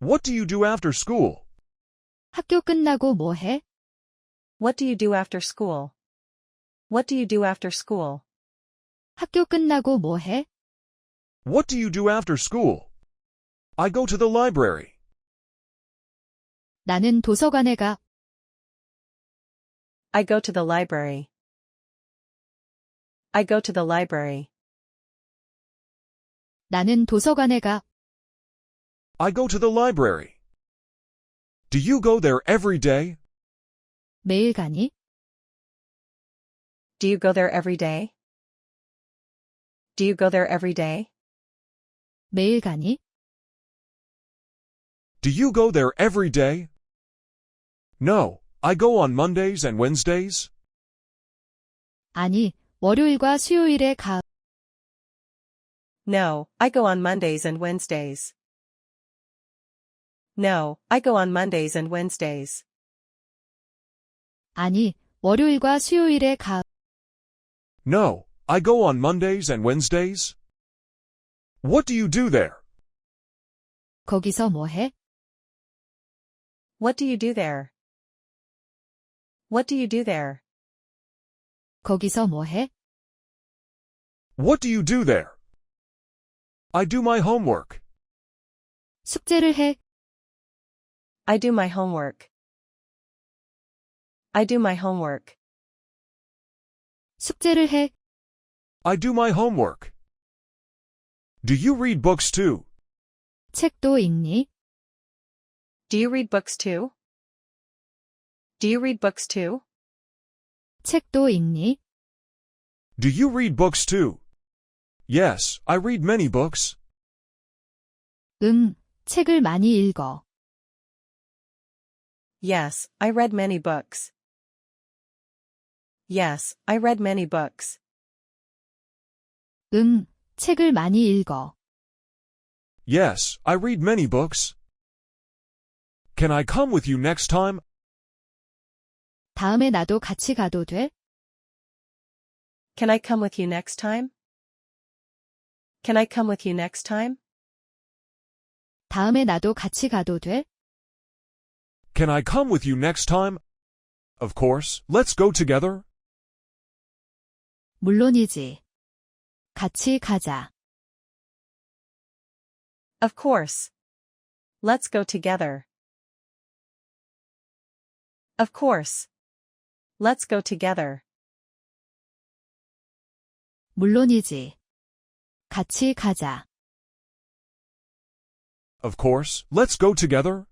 What do you do after school? 학교 끝나고 뭐 해? What do you do after school? What do you do after school? 학교 끝나고 뭐 해? What do you do after school? I go to the library. 나는 도서관에 가. I go to the library. I go to the library. 나는 도서관에 가. I go to the library. Do you go there every day? 매일 가니? Do you go there every day? Do you go there every day? 매일 가니? Do you go there every day? No, I go on Mondays and Wednesdays. 아니, 월요일과 수요일에 가. No, I go on Mondays and Wednesdays. No, I go on Mondays and Wednesdays. 아니, 월요일과 수요일에 가. No, I go on Mondays and Wednesdays. What do you do there? 거기서 뭐 해? What do you do there? What do you do there? 거기서 뭐 해? What do you do there? I do my homework. 숙제를 해. I do my homework. I do my homework. 숙제를 해. I do my homework. Do you read books too? 책도 읽니? Do you read books too? Do you read books too? 책도 읽니? Do you read books too? Yes, I read many books. 응, 책을 많이 읽어. Yes, I read many books. Yes, I read many books. 응, 책을 많이 읽어. Yes, I read many books. Can I come with you next time? 다음에 나도 같이 가도 돼? Can I come with you next time? Can I come with you next time? 다음에 나도 같이 가도 돼? Can I come with you next time? Of course, let's go together. 물론이지. 같이 가자. Of course. Let's go together. Of course. Let's go together. 물론이지. 같이 가자. Of course, let's go together.